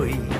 উড়ো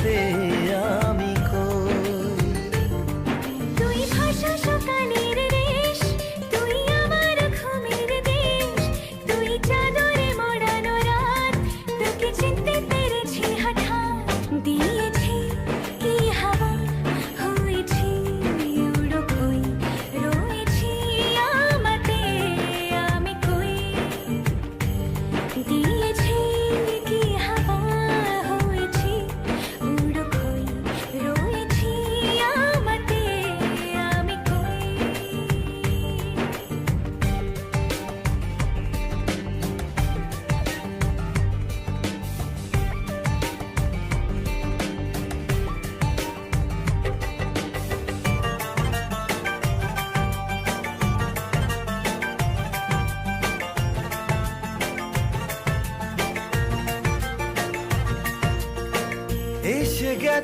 আমাতে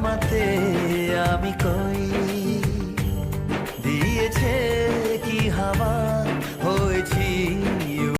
তোমাতে আমি কই? দিয়েছে কি হাওয়া? হয়েছি